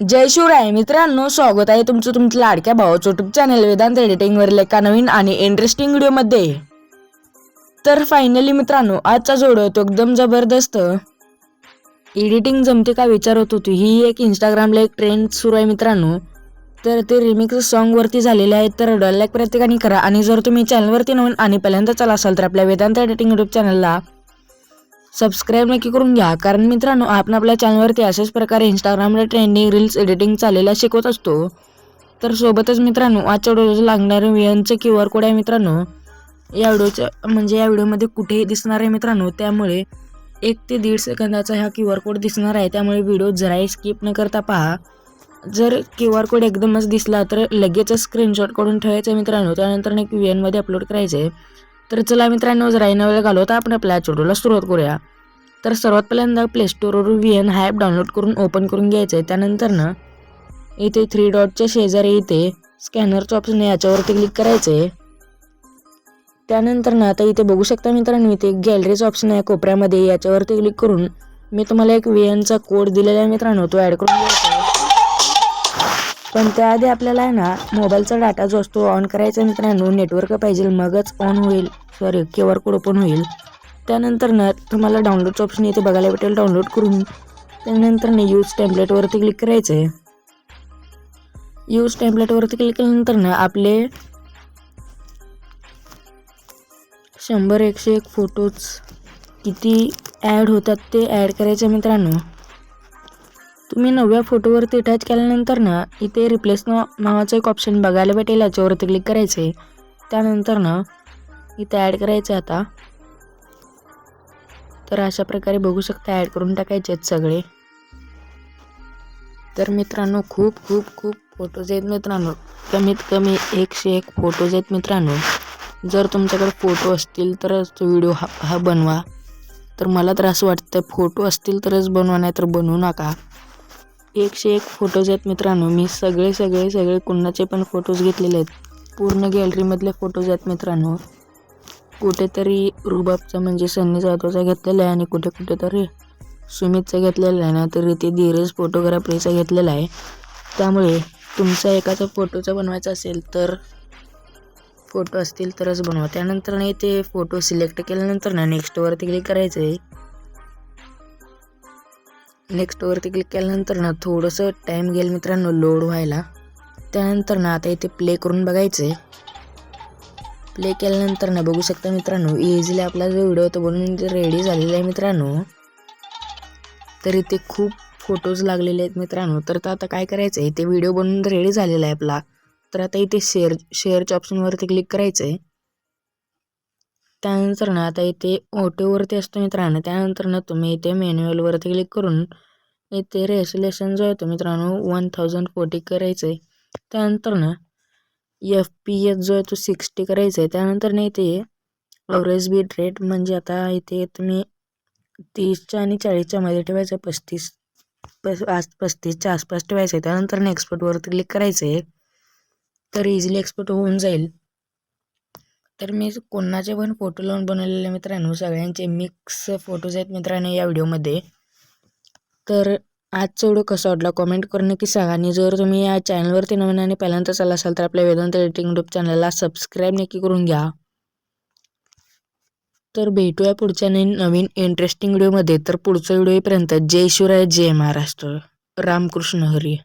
जय शिवराय. मित्रांनो स्वागत आहे तुमचं तुमच्या लाडक्या भावाचं युट्यूब चॅनल वेदांत एडिटिंगवरील एका नवीन आणि इंटरेस्टिंग व्हिडिओमध्ये तर फायनली मित्रांनो आजचा जोडो तो एकदम जबरदस्त. एडिटिंग जमते का विचारत होती. ही एक इंस्टाग्रामला एक ट्रेंड सुरू आहे मित्रांनो. तर ते रिमिक्स सॉन्गवरती झालेले आहेत. तर लाईक प्रत्येकाने करा. आणि जर तुम्ही चॅनलवरती नवीन आणि पहिल्यांदा चला असाल तर आपल्या वेदांत एडिटिंग युट्यूब चॅनलला सबस्क्राईब नक्की करून घ्या. कारण मित्रांनो आपण आपल्या चॅनलवरती अशाच प्रकारे इंस्टाग्रामला ट्रेंडिंग रील्स एडिटिंग चाललेला शिकवत असतो. तर सोबतच मित्रांनो आजच्या व्हिडिओला लागणारे वियनचे क्यू आर कोड आहे मित्रांनो. या व्हिडिओच्या म्हणजे या व्हिडिओमध्ये कुठेही दिसणार आहे मित्रांनो त्यामुळे एक ते दीड सेकंदाचा हा क्यू आर कोड दिसणार आहे. त्यामुळे व्हिडिओ जराही स्किप न करता पहा. जर क्यू आर कोड एकदमच दिसला तर लगेचच स्क्रीनशॉट काढून ठेवायचं आहे मित्रांनो. त्यानंतर एक व्ही एनमध्ये अपलोड करायचं आहे तर चला मित्रांनो जरा न वेळ घालवता आपण आपल्या व्हिडिओला सुरुवात करूया. तर सर्वात पहिल्यांदा प्लेस्टोरवरून व्ही एन हा ॲप डाउनलोड करून ओपन करून घ्यायचं आहे. त्यानंतर ना इथे थ्री डॉटच्या शेजारी इथे स्कॅनरचं ऑप्शन आहे याच्यावरती क्लिक करायचं आहे. त्यानंतर ना आता इथे बघू शकता मित्रांनो इथे गॅलरीचं ऑप्शन आहे कोपऱ्यामध्ये. याच्यावरती क्लिक करून मी तुम्हाला एक व्ही एनचा कोड दिलेला आहे मित्रांनो तो ॲड करून घ्यायचा पण त्याआधी आपल्याला आहे ना मोबाईलचा डाटा जो असतो ऑन करायचा मित्रांनो नेटवर्क पाहिजे मगच ऑन होईल. Sorry Q R code open होईल. त्यानंतर ना तुम्हाला डाउनलोडचं ऑप्शन इथे बघायला भेटेल डाउनलोड करून. त्यानंतर ना यूज टेम्पलेटवरती क्लिक करायचं आहे यूज टेम्पलेटवरती क्लिक केल्यानंतर ना आपले शंभर एकशे एक फोटोज किती ॲड होतात ते ॲड करायचे मित्रांनो. तुम्ही नवव्या फोटोवरती अटॅच केल्यानंतर ना इथे रिप्लेस ना नावाचं एक ऑप्शन बघायला भेटेल याच्यावरती क्लिक करायचे त्यानंतर ना इथे ॲड करायचं आता. तर अशा प्रकारे बघू शकता ॲड करून टाकायचे आहेत सगळे. तर मित्रांनो खूप खूप खूप फोटोज आहेत मित्रांनो. कमीत कमी एकशे एक फोटोज आहेत मित्रांनो. जर तुमच्याकडे फोटो असतील तरच तो व्हिडिओ हा हा बनवा. तर मला तर असं वाटतं फोटो असतील तरच बनवा नाही तर बनवू नका. एकशे एक फोटोज आहेत मित्रांनो. मी सगळे सगळे सगळे कुणाचे पण फोटोज घेतलेले आहेत. पूर्ण गॅलरीमधले फोटोज आहेत मित्रांनो. कुठेतरी रुबाबचा म्हणजे सन्नी जाधवचा घेतलेला आहे आणि कुठे कुठेतरी सुमितचा घेतलेला आहे. ना तरी ते धीरज फोटोग्राफरीचा घेतलेला आहे. त्यामुळे तुमचा एकाचा फोटोचा बनवायचा असेल तर फोटो असतील तरच बनवा. त्यानंतर नाही ते फोटो सिलेक्ट केल्यानंतर ना नेक्स्टवरती क्लिक करायचं आहे नेक्स्टवरती क्लिक केल्यानंतर ना थोडंसं टाईम गेल मित्रांनो लोड व्हायला. त्यानंतर ना आता इथे प्ले करून बघायचं आहे प्ले केल्यानंतर ना बघू शकता मित्रांनो इझिली आपला जो व्हिडिओ होता बनवून रेडी झालेला आहे मित्रांनो. तर इथे खूप फोटोज लागलेले आहेत मित्रांनो. तर आता काय करायचं आहे ते व्हिडिओ बनवून रेडी झालेला आहे आपला. तर आता इथे शेअर शेअरच्या ऑप्शनवरती क्लिक करायचं आहे त्यानंतर ना आता इथे ओटीओवरती असतो मित्रांनो त्यानंतर ना तुम्ही इथे मॅन्युअलवरती क्लिक करून इथे रेसोलेशन जो आहे तो मित्रांनो वन थाउजंड फोर्टी करायचं आहे त्यानंतर ना एफ पी एस जो आहे तो सिक्स्टी करायचा आहे त्यानंतर ना इथे अवरेज बीट रेट म्हणजे आता इथे तुम्ही तीसच्या आणि चाळीसच्या मध्ये ठेवायचं आहे पस्तीस पस आस पस्तीसच्या आसपास ठेवायचं आहे त्यानंतर ना एक्सपोर्टवरती क्लिक करायचं आहे तर इझिली एक्सपोर्ट होऊन जाईल. तर मी कोणाचे पण फोटो लावून बनवलेले मित्रांनो सगळ्यांचे मिक्स फोटोज आहेत मित्रांनो या व्हिडिओमध्ये तर आजचा व्हिडिओ कसा वाटला कमेंट करून नक्की सांगा आणि जर तुम्ही या चॅनलवरती नवीन आणि पहिल्यांदा चालला असाल तर आपल्या वेदांत एडिटिंग यूट्यूब चॅनलला सबस्क्राईब नक्की करून घ्या. तर भेटूया पुढच्या नवीन इंटरेस्टिंग व्हिडिओमध्ये तर पुढचा व्हिडिओपर्यंत जय शिवराय जय महाराष्ट्र. रामकृष्ण हरी.